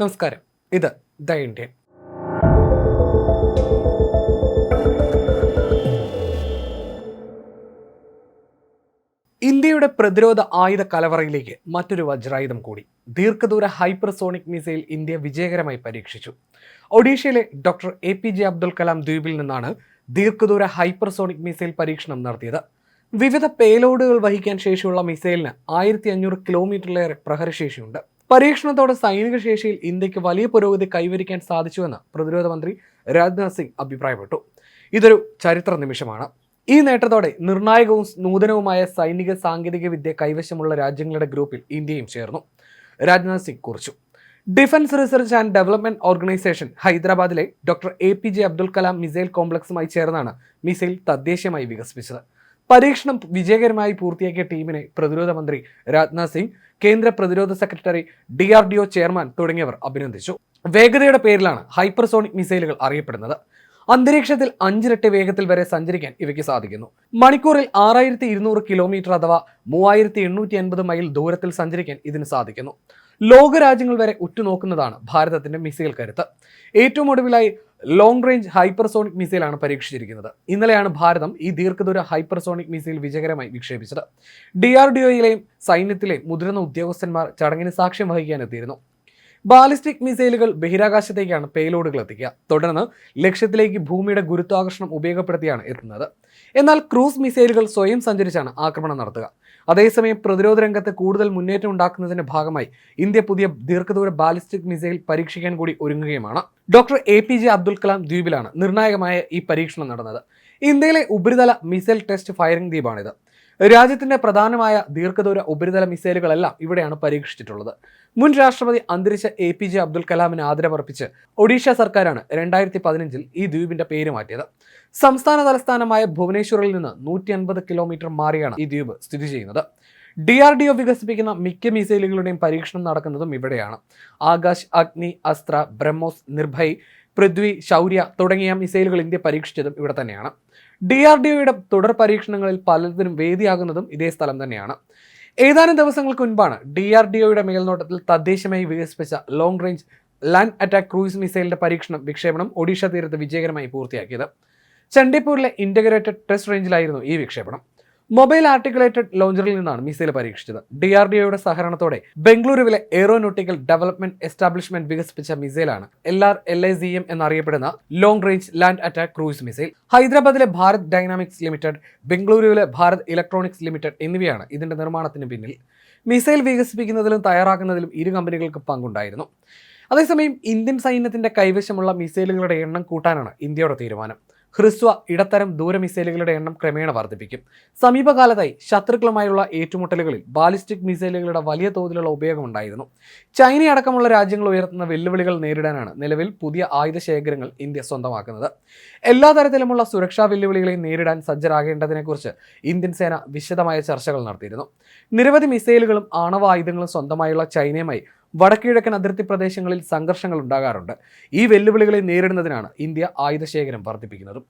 നമസ്കാരം. ഇത് the Indian. ഇന്ത്യയുടെ പ്രതിരോധ ആയുധ കലവറയിലേക്ക് മറ്റൊരു വജ്രായുധം കൂടി. ദീർഘദൂര ഹൈപ്പർസോണിക് മിസൈൽ ഇന്ത്യ വിജയകരമായി പരീക്ഷിച്ചു. ഒഡീഷയിലെ doctor A P J Abdul Kalam ദ്വീപിൽ നിന്നാണ് ദീർഘദൂര ഹൈപ്പർസോണിക് മിസൈൽ പരീക്ഷണം നടത്തിയത്. വിവിധ പേലോഡുകൾ വഹിക്കാൻ ശേഷിയുള്ള മിസൈലിന് ആയിരത്തി അഞ്ഞൂറ് കിലോമീറ്ററിലേറെ പ്രഹരശേഷിയുണ്ട്. പരീക്ഷണത്തോടെ സൈനിക ശേഷിയിൽ ഇന്ത്യയ്ക്ക് വലിയ പുരോഗതി കൈവരിക്കാൻ സാധിച്ചുവെന്ന് പ്രതിരോധ മന്ത്രി രാജ്നാഥ് സിംഗ് അഭിപ്രായപ്പെട്ടു. ഇതൊരു ചരിത്ര നിമിഷമാണ്. ഈ നേട്ടത്തോടെ നിർണായകവും നൂതനവുമായ സൈനിക സാങ്കേതിക വിദ്യ കൈവശമുള്ള രാജ്യങ്ങളുടെ ഗ്രൂപ്പിൽ ഇന്ത്യയും ചേർന്നു. രാജ്നാഥ് സിംഗ് കുറിച്ചു. Defence research and development organisation ഹൈദരാബാദിലെ doctor A P J Abdul Kalam missile കോംപ്ലക്സുമായി ചേർന്നാണ് മിസൈൽ തദ്ദേശീയമായി വികസിപ്പിച്ചത്. പരീക്ഷണം വിജയകരമായി പൂർത്തിയാക്കിയ ടീമിനെ പ്രതിരോധ മന്ത്രി രാജ്നാഥ് സിംഗ് കേന്ദ്ര പ്രതിരോധ secretary D R D O chairman തുടങ്ങിയവർ അഭിനന്ദിച്ചു. വേഗതയുടെ പേരിലാണ് ഹൈപ്പർസോണിക് മിസൈലുകൾ അറിയപ്പെടുന്നത്. അന്തരീക്ഷത്തിൽ അഞ്ചിരട്ടി വേഗത്തിൽ വരെ സഞ്ചരിക്കാൻ ഇവയ്ക്ക് സാധിക്കുന്നു. മണിക്കൂറിൽ ആറായിരത്തി ഇരുന്നൂറ് കിലോമീറ്റർ അഥവാ മൂവായിരത്തി എണ്ണൂറ്റി അൻപത് മൈൽ ദൂരത്തിൽ സഞ്ചരിക്കാൻ ഇതിന് സാധിക്കുന്നു. ലോകരാജ്യങ്ങൾ വരെ ഉറ്റുനോക്കുന്നതാണ് ഭാരതത്തിന്റെ മിസൈൽ കരുത്ത്. ഏറ്റവും ഒടുവിലായി ലോങ് റേഞ്ച് ഹൈപ്പർസോണിക് മിസൈലാണ് പരീക്ഷിച്ചിരിക്കുന്നത്. ഇന്നലെയാണ് ഭാരതം ഈ ദീർഘദൂര ഹൈപ്പർസോണിക് മിസൈൽ വിജയകരമായി വിക്ഷേപിച്ചത്. ഡി ആർ ഡി ഒയിലെയും സൈന്യത്തിലെയും മുതിർന്ന ഉദ്യോഗസ്ഥന്മാർ ചടങ്ങിന് സാക്ഷ്യം വഹിക്കാനെത്തിയിരുന്നു ബാലിസ്റ്റിക് മിസൈലുകൾ ബഹിരാകാശത്തേക്കാണ് പേലോഡുകൾ എത്തിക്കുക. തുടർന്ന് ലക്ഷ്യത്തിലേക്ക് ഭൂമിയുടെ ഗുരുത്വാകർഷണം ഉപയോഗപ്പെടുത്തിയാണ് എത്തുന്നത്. എന്നാൽ ക്രൂസ് മിസൈലുകൾ സ്വയം സഞ്ചരിച്ചാണ് ആക്രമണം നടത്തുക. അതേസമയം പ്രതിരോധ രംഗത്ത് കൂടുതൽ മുന്നേറ്റം ഉണ്ടാക്കുന്നതിന്റെ ഭാഗമായി ഇന്ത്യ പുതിയ ദീർഘദൂര ബാലിസ്റ്റിക് മിസൈൽ പരീക്ഷിക്കാൻ കൂടി ഒരുങ്ങുകയുമാണ്. Doctor A P J Abdul Kalam ദ്വീപിലാണ് നിർണായകമായ ഈ പരീക്ഷണം നടന്നത്. ഇന്ത്യയിലെ ഉപരിതല മിസൈൽ ടെസ്റ്റ് ഫയറിംഗ് ദ്വീപാണിത്. രാജ്യത്തിന്റെ പ്രധാനമായ ദീർഘദൂര ഉപരിതല മിസൈലുകളെല്ലാം ഇവിടെയാണ് പരീക്ഷിച്ചിട്ടുള്ളത്. മുൻ രാഷ്ട്രപതി അന്തരിച്ച എ പി ജെ അബ്ദുൽ കലാമിന് ആദരവർപ്പിച്ച് ഒഡീഷ സർക്കാരാണ് രണ്ടായിരത്തി പതിനഞ്ചിൽ ഈ ദ്വീപിന്റെ പേര് മാറ്റിയത്. സംസ്ഥാന തലസ്ഥാനമായ ഭുവനേശ്വറിൽ നിന്ന് നൂറ്റി അൻപത് കിലോമീറ്റർ മാറിയാണ് ഈ ദ്വീപ് സ്ഥിതി ചെയ്യുന്നത്. ഡി ആർ ഡി ഒ വികസിപ്പിക്കുന്ന മിക്ക മിസൈലുകളുടെയും പരീക്ഷണം നടക്കുന്നതും ഇവിടെയാണ്. ആകാശ് അഗ്നി അസ്ത്ര ബ്രഹ്മോസ് നിർഭയ് പൃഥ്വി ശൗര്യ തുടങ്ങിയ മിസൈലുകൾ ഇന്ത്യ പരീക്ഷിച്ചതും ഇവിടെ തന്നെയാണ്. ഡി ആർ ഡി ഒയുടെ തുടർ പരീക്ഷണങ്ങളിൽ പലതിനും വേദിയാകുന്നതും ഇതേ സ്ഥലം തന്നെയാണ്. ഏതാനും ദിവസങ്ങൾക്ക് മുൻപാണ് ഡി ആർ ഡി ഒയുടെ മേൽനോട്ടത്തിൽ തദ്ദേശമായി വികസിപ്പിച്ച long range land attack cruise മിസൈലിന്റെ പരീക്ഷണം വിക്ഷേപണം ഒഡീഷ തീരത്ത് വിജയകരമായി പൂർത്തിയാക്കിയത്. ചണ്ഡിപ്പൂരിലെ ഇന്റഗ്രേറ്റഡ് ടെസ്റ്റ് റേഞ്ചിലായിരുന്നു ഈ വിക്ഷേപണം. മൊബൈൽ ആർട്ടിക്കുലേറ്റഡ് ലോഞ്ചറിൽ നിന്നാണ് മിസൈൽ പരീക്ഷിച്ചത്. ഡി ആർ ഡി ഒയുടെ സഹകരണത്തോടെ ബംഗളൂരുവിലെ എയ്റോനോട്ടിക്കൽ ഡെവലപ്മെന്റ് എസ്റ്റാബ്ലിഷ്മെന്റ് വികസിപ്പിച്ച മിസൈലാണ് L R L I C M എന്നറിയപ്പെടുന്ന long range land attack cruise missile ഹൈദരാബാദിലെ ഭാരത് ഡൈനാമിക്സ് ലിമിറ്റഡ് ബംഗളൂരുവിലെ ഭാരത് ഇലക്ട്രോണിക്സ് ലിമിറ്റഡ് എന്നിവയാണ് ഇതിന്റെ നിർമ്മാണത്തിന് പിന്നിൽ. മിസൈൽ വികസിപ്പിക്കുന്നതിലും തയ്യാറാക്കുന്നതിലും ഇരു കമ്പനികൾക്ക് പങ്കുണ്ടായിരുന്നു. അതേസമയം ഇന്ത്യൻ സൈന്യത്തിന്റെ കൈവശമുള്ള മിസൈലുകളുടെ എണ്ണം കൂട്ടാനാണ് ഇന്ത്യയുടെ തീരുമാനം. ഹ്രസ്വ ഇടത്തരം ദൂര മിസൈലുകളുടെ എണ്ണം ക്രമേണ വർദ്ധിപ്പിക്കും. സമീപകാലത്തായി ശത്രുക്കളുമായുള്ള ഏറ്റുമുട്ടലുകളിൽ ബാലിസ്റ്റിക് മിസൈലുകളുടെ വലിയ തോതിലുള്ള ഉപയോഗം ഉണ്ടായിരുന്നു ചൈന അടക്കമുള്ള രാജ്യങ്ങൾ ഉയർത്തുന്ന വെല്ലുവിളികൾ നേരിടാനാണ് നിലവിൽ പുതിയ ആയുധ ശേഖരങ്ങൾ ഇന്ത്യ സ്വന്തമാക്കുന്നത്. എല്ലാ തരത്തിലുമുള്ള സുരക്ഷാ വെല്ലുവിളികളെയും നേരിടാൻ സജ്ജരാകേണ്ടതിനെക്കുറിച്ച് ഇന്ത്യൻ സേന വിശദമായ ചർച്ചകൾ നടത്തിയിരുന്നു. നിരവധി മിസൈലുകളും ആണവ ആയുധങ്ങളും സ്വന്തമായുള്ള ചൈനയുമായി വടക്കിഴക്കൻ അതിർത്തി പ്രദേശങ്ങളിൽ സംഘർഷങ്ങൾ ഉണ്ടാകാറുണ്ട്. ഈ വെല്ലുവിളികളെ നേരിടുന്നതിനാണ് ഇന്ത്യ ആയുധശേഖരം വർദ്ധിപ്പിക്കുന്നതും.